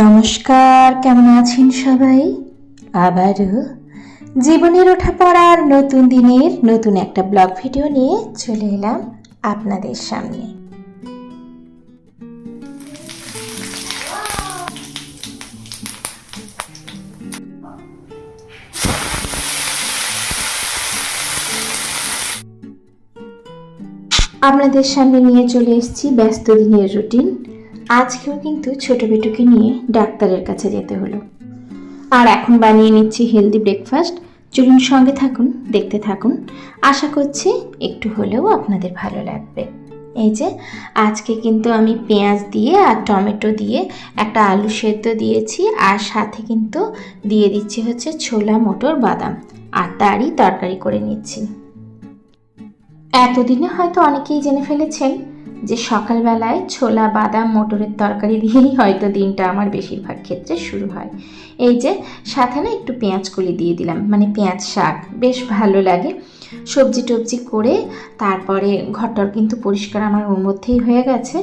নমস্কার, কেমন আছেন সবাই? আবারও জীবনের ওঠা পড়ার নতুন দিনের নতুন একটা ব্লগ ভিডিও নিয়ে চলে এলাম আপনাদের সামনে। আপনাদের সামনে নিয়ে চলে এসেছি ব্যস্ত দিনের রুটিন। আজকেও কিন্তু ছোট বেটুকে নিয়ে ডাক্তারের কাছে যেতে হলো। আর এখন বানিয়ে নিচ্ছি হেলদি ব্রেকফাস্ট চলুন সঙ্গে থাকুন, দেখতে থাকুন। আশা করছি একটু হলেও আপনাদের ভালো লাগবে। এই যে, আজকে কিন্তু আমি পেঁয়াজ দিয়ে আর টমেটো দিয়ে একটা আলু সেদ্ধ দিয়েছি আর সাথে কিন্তু দিয়ে দিচ্ছি হচ্ছে ছোলা, মোটর, বাদাম। আর তারই তরকারি করে নিচ্ছি। এতদিনে হয়তো অনেকেই জেনে ফেলেছেন যে সকালবেলায় ছোলা বাদাম মটরের তরকারি দিয়েই হয়তো দিনটা আমার বেশিরভাগ ক্ষেত্রে শুরু হয়। এই যে, সাথে না একটু পেঁয়াজ কলি দিয়ে দিলাম মানে পেঁয়াজ শাক, বেশ ভালো লাগে। সবজি টবজি করে তারপরে ঘরটার কিন্তু পরিষ্কার আমার ওর মধ্যেই হয়ে গেছে।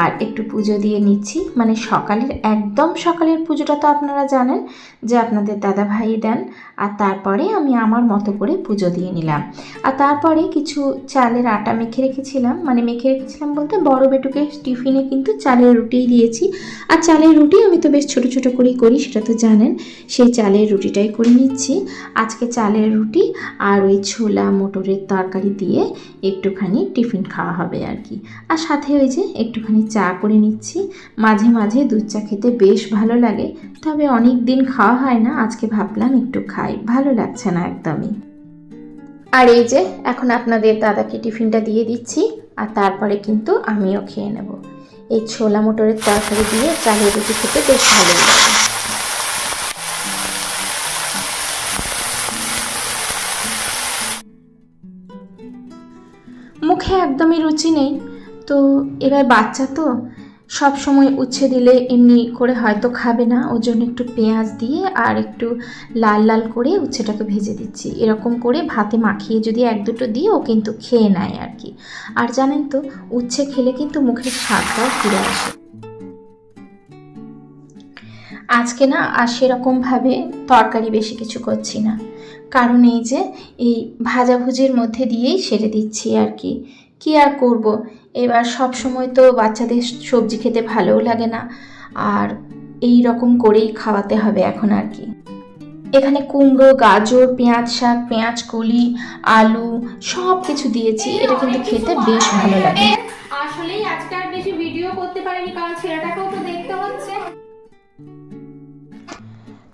আর একটু পুজো দিয়ে নিচ্ছি মানে সকালের, একদম সকালের পুজোটা তো আপনারা জানেন যে আপনাদের দাদা ভাই দেন, আর তারপরে আমি আমার মতো করে পুজো দিয়ে নিলাম। আর তারপরে কিছু চালের আটা মেখে রেখেছিলাম মানে মেখে রেখেছিলাম বলতে বড় বেটুকে টিফিনে কিন্তু চালের রুটিই দিয়েছি। আর চালের রুটি আমি তো বেশ ছোট ছোট করেই করি, সেটা তো জানেন? সেই চালের রুটিটাই করে নিচ্ছি। আজকে চালের রুটি আর ওই ছোলা মটরের তরকারি দিয়ে একটুখানি টিফিন খাওয়া হবে আর কি। আর সাথে ওই যে একটুখানি চা করে নিচ্ছি। মাঝে মাঝে দুধ চা খেতে বেশ ভালো লাগে। তবে অনেক দিন খাওয়া হয় না। আজকে ভাবলাম একটু খাই। ভালো লাগছে না একদমই। আর এই যে এখন আপনাদের দাদাকে টিফিনটা দিয়ে দিচ্ছি। আর তারপরে কিন্তু আমিও খেয়ে নেব। এই ছোলা মটরের তরকারি দিয়ে চালের রুটি খেতে বেশ ভালো একদমই রুচি নেই। তো এবার বাচ্চা তো সব সময় উচ্ছে দিলে এমনি করে হয়তো খাবে না। ওর জন্য একটু পেঁয়াজ দিয়ে আর একটু লাল লাল করে উচ্ছেটাকে ভেজে দিচ্ছি। এরকম করে ভাতে মাখিয়ে যদি এক দুটো দিই, ও কিন্তু খেয়ে নেয় আর কি। আর জানেন তো, উচ্ছে খেলে কিন্তু মুখের স্বাদটাও ফিরে আসে। আজকে না আর সেরকমভাবে তরকারি বেশি কিছু করছি না। কারণ এই যে, এই ভাজাভুজির মধ্যে দিয়েই সেরে দিচ্ছি আর কি। কি আর করব? এবার সব সময় তো বাচ্চাদের সবজি খেতে ভালোও লাগে না। আর এই রকম করেই খাওয়াতে হবে এখন আর কি। এখানে কুমড়ো, গাজর, পেঁয়াজ শাক, পেঁয়াজ কলি, আলু সব কিছু দিয়েছি। এটা কিন্তু খেতে বেশ ভালো লাগে। আসলেই আজকে আর বেশি ভিডিও করতে পারিনি, কারণ ছেলেটাকেও তো দেখতে হচ্ছে।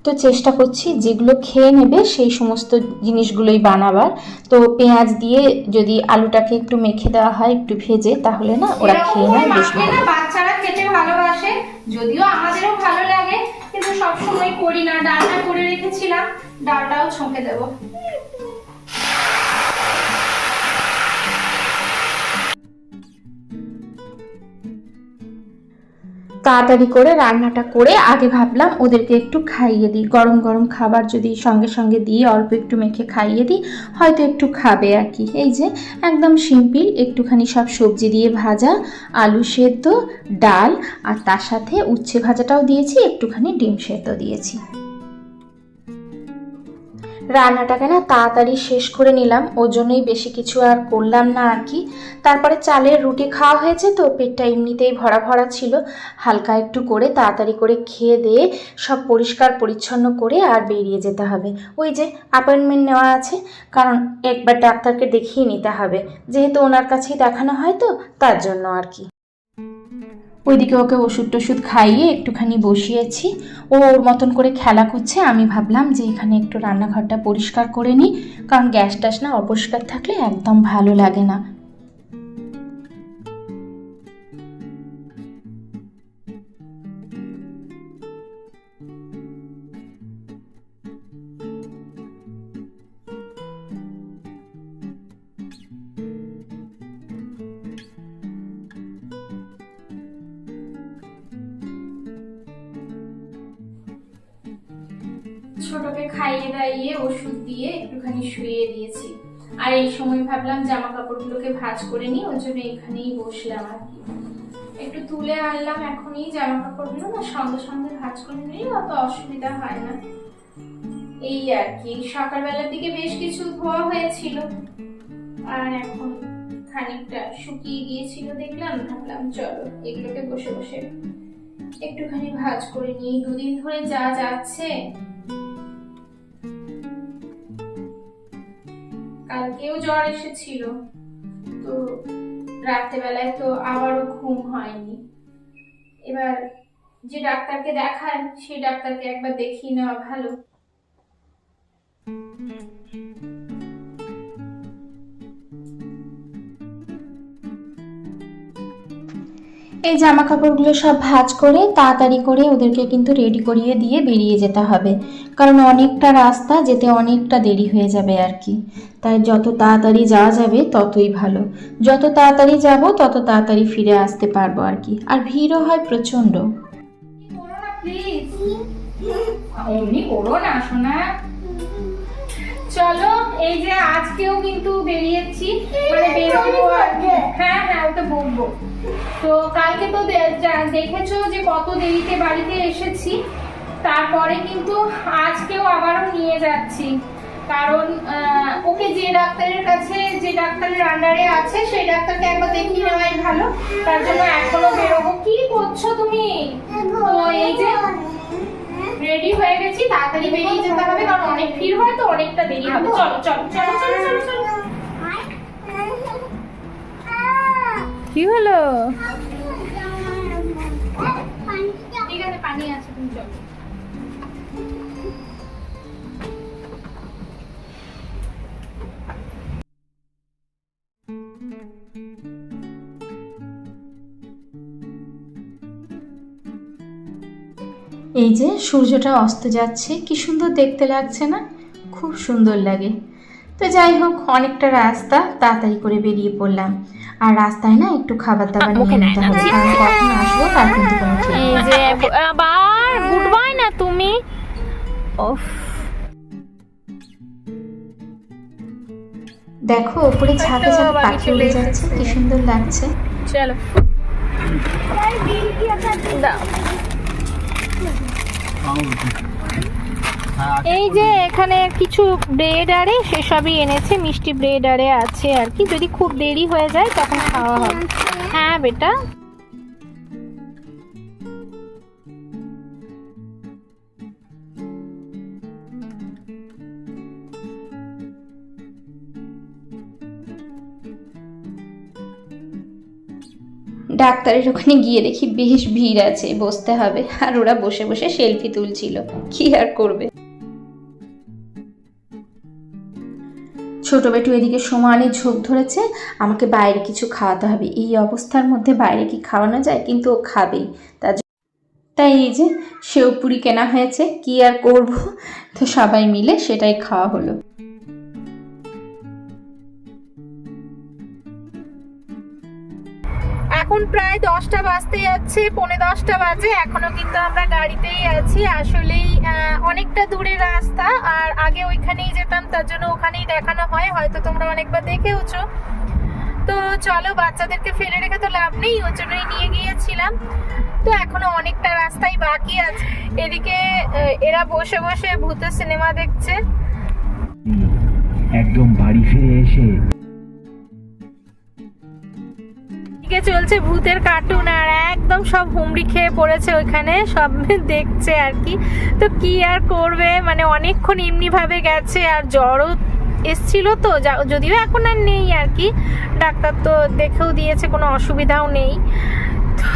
তো চেষ্টা করছি যেগুলো খেয়ে নেবে সেই সমস্ত জিনিসগুলোই বানাবার। তো পেঁয়াজ দিয়ে যদি আলুটাকে একটু মেখে দেওয়া হয় একটু ভেজে তাহলে না ওরা খেয়ে নেয় বেশ ভালো। বাচ্চারা খেতে ভালোবাসে যদিও আমাদেরও ভালো লাগে কিন্তু সবসময় করি না ডালটা করে রেখেছিলাম ডালটাও ছকে দেবো। তাড়াতাড়ি করে রান্নাটা করে আগে ভাবলাম ওদেরকে একটু খাইয়ে দিই। গরম গরম খাবার যদি সঙ্গে সঙ্গে দিয়ে অল্প একটু মেখে খাইয়ে দিই, হয়তো একটু খাবে আর কি। এই যে একদম সিম্পল, একটুখানি সব সবজি দিয়ে ভাজা, আলু সেদ্ধ, ডাল, আর তার সাথে উচ্ছে ভাজাটাও দিয়েছি, একটুখানি ডিম সেদ্ধ দিয়েছি। রান্নাটাকে না তাড়াতাড়ি শেষ করে নিলাম। ওর জন্যই বেশি কিছু আর করলাম না আর কি। তারপরে চালের রুটি খাওয়া হয়েছে তো, পেটটা এমনিতেই ভরা ভরা ছিল। হালকা একটু করে তাড়াতাড়ি করে খেয়ে দিয়ে সব পরিষ্কার পরিচ্ছন্ন করে আর বেরিয়ে যেতে হবে। ওই যে অ্যাপয়েন্টমেন্ট নেওয়া আছে, কারণ একবার ডাক্তারকে দেখিয়ে নিতে হবে। যেহেতু ওনার কাছেই দেখানো হয় তো, তার জন্য আর কি। ওইদিকে ওকে ওষুধ টষুধ খাইয়ে একটুখানি বসিয়েছি। ও ওর মতন করে খেলা করছে। আমি ভাবলাম যে এখানে একটু রান্নাঘরটা পরিষ্কার করে নিই, কারণ গ্যাস ট্যাস না অপরিষ্কার থাকলে একদম ভালো লাগে না। ছোটকে খাইয়ে দাইয়ে ওষুধ দিয়ে একটুখানি শুয়ে দিয়েছি। আর এই সময় ভাবলাম জামা কাপড়গুলোকে ভাঁজ করে নিই ওই জন্য এখানেই বসলাম আর কি। একটু তুলে আনলাম এখনই জামা কাপড়গুলো না সঙ্গে সঙ্গে ভাঁজ করে নিলেই অত অসুবিধা হয় না। এই আর কি সকালবেলার দিকে বেশ কিছু ধোয়া হয়েছিল। আর এখন খানিকটা শুকিয়ে গিয়েছিল দেখলাম, ভাবলাম চলো এগুলোকে বসে বসে একটুখানি ভাঁজ করে নিই। দুদিন ধরে যা যাচ্ছে কালকেও জ্বর এসেছিল। তো রাত্রেবেলায় তো আবারও ঘুম হয়নি। এবার যে ডাক্তারকে দেখায়, সেই ডাক্তারকে একবার দেখিয়ে নেওয়া ভালো। এই জামা কাপড়গুলো সব ভাঁজ করে তাড়াতাড়ি করে ওদেরকে কিন্তু রেডি করিয়ে দিয়ে বেরিয়ে যেতে হবে। কারণ অনেকটা রাস্তা যেতে অনেকটা দেরি হয়ে যাবে আর কি। তাই যত তাড়াতাড়ি যাওয়া যাবে ততই ভালো। যত তাড়াতাড়ি যাব, তত তাড়াতাড়ি ফিরে আসতে পারব আর কি। আর ভিড়ও হয় প্রচণ্ড। না প্লিজ করো না চলো এই যে আজকেও কিন্তু বেরিয়েছি। মানে বেরোবো হ্যাঁ হ্যাঁ ওটা বলব। তো কালকে তো দেখেছ যে কত দেরিতে বাড়িতে এসেছি। তারপরে কিন্তু আজকেও আবারও নিয়ে যাচ্ছি। কারণ ওকে যে ডাক্তারের কাছে যে ডাক্তারের আন্ডারে আছে সেই ডাক্তারকে একবার দেখিয়ে নেওয়াই ভালো। তার জন্য এখনও বেরোবো। কি করছ তুমি? তো এই যে রেডি হয়ে গেছি তাড়াতাড়ি বেরিয়ে যেতে হবে কারণ অনেক ভিড় হয় তো অনেকটা দেরি হবে। চলো চলো চলো চলো চলো চলো। কি হলো? ঠিক আছে পানি আছে তুমি চলো। সূর্যটা অস্ত যাচ্ছে। কি সুন্দর দেখতে লাগছে না? খুব সুন্দর লাগে। তো যাই হোক অনেকটা রাস্তা তাড়াতাড়ি করে বেরিয়ে পড়লাম। আর রাস্তায় না একটু খাবার দাবার নিয়ে নিতে হবে কারণ কখন আসব তার কিন্তু কোনো ঠিক যে আবার গুড বাই না তুমি? ওফ দেখো ওপরে ছাদে ছাদে পাখি উড়ে যাচ্ছে কি সুন্দর লাগছে। চলো। দাও। এই যে এখানে কিছু ব্রেড আরে, সেসবই এনেছে, মিষ্টি ব্রেড আরে আছে আর কি। যদি খুব দেরি হয়ে যায়, তখন খাওয়া হবে। হ্যাঁ বেটা? ডাক্তারের ওখানে গিয়ে দেখি বেশ ভিড় আছে, বসতে হবে। আর ওরা বসে বসে সেলফি তুলছিল। কি আর করবে? ছোট বেটু এদিকে সমানে ঝোঁক ধরেছে, আমাকে বাইরে কিছু খাওয়াতে হবে। এই অবস্থার মধ্যে বাইরে কি খাওয়ানো যায়? কিন্তু ও খাবেই। তার তাই এই যে, সেও পুরি কেনা হয়েছে। কি আর করব? তো সবাই মিলে সেটাই খাওয়া হলো। এখন প্রায় দশটা বাজতে যাচ্ছে, পৌনে দশটা বাজে। এখনও কিন্তু আমরা গাড়িতেই আছি। আসলেই অনেকটা দূরের রাস্তা। আর আগে ওইখানেই যেতাম, তার জন্য ওখানেই দেখানো হয়। হয়তো তোমরা অনেকবার দেখেওছো। তো চলো, বাচ্চাদেরকে ফেলে রেখে তো লাভ নেই ওর জন্যই নিয়ে গিয়েছিলাম। তো এখনও অনেকটা রাস্তাই বাকি আছে। এদিকে এরা বসে বসে ভূতের সিনেমা দেখছে। একদম বাড়ি ফিরে এসে দিকে চলছে ভূতের কার্টুন আর একদম সব হুমড়ি খেয়ে পড়েছে ওইখানে, সব দেখছে আর কি। তো কি আর করবে? মানে অনেকক্ষণ এমনি ভাবে গেছে আর জ্বরও এসছিল তো যদিও এখন আর নেই আর কি। ডাক্তার তো দেখেও দিয়েছে, কোনো অসুবিধাও নেই। তো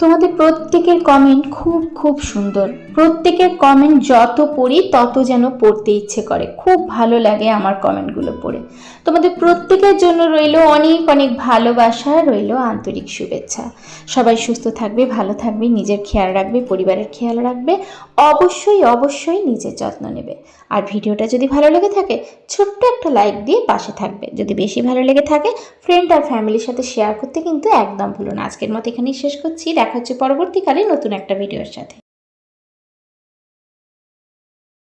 তোমাদের প্রত্যেকের কমেন্ট খুব খুব সুন্দর। প্রত্যেকের কমেন্ট যত পড়ি, তত যেন পড়তে ইচ্ছে করে। খুব ভালো লাগে আমার কমেন্টগুলো পড়ে। তোমাদের প্রত্যেকের জন্য রইল অনেক অনেক ভালোবাসা, রইল আন্তরিক শুভেচ্ছা। সবাই সুস্থ থাকবে, ভালো থাকবে, নিজের খেয়াল রাখবে, পরিবারের খেয়াল রাখবে। অবশ্যই অবশ্যই নিজের যত্ন নেবে। আর ভিডিওটা যদি ভালো লেগে থাকে, ছোট্ট একটা লাইক দিয়ে পাশে থাকবে। যদি বেশি ভালো লেগে থাকে ফ্রেন্ড আর ফ্যামিলির সাথে শেয়ার করতে কিন্তু একদম ভুলো না। আজকের মতো এখানেই শেষ করছি। দেখা হচ্ছে পরবর্তীকালে নতুন একটা ভিডিওর সাথে।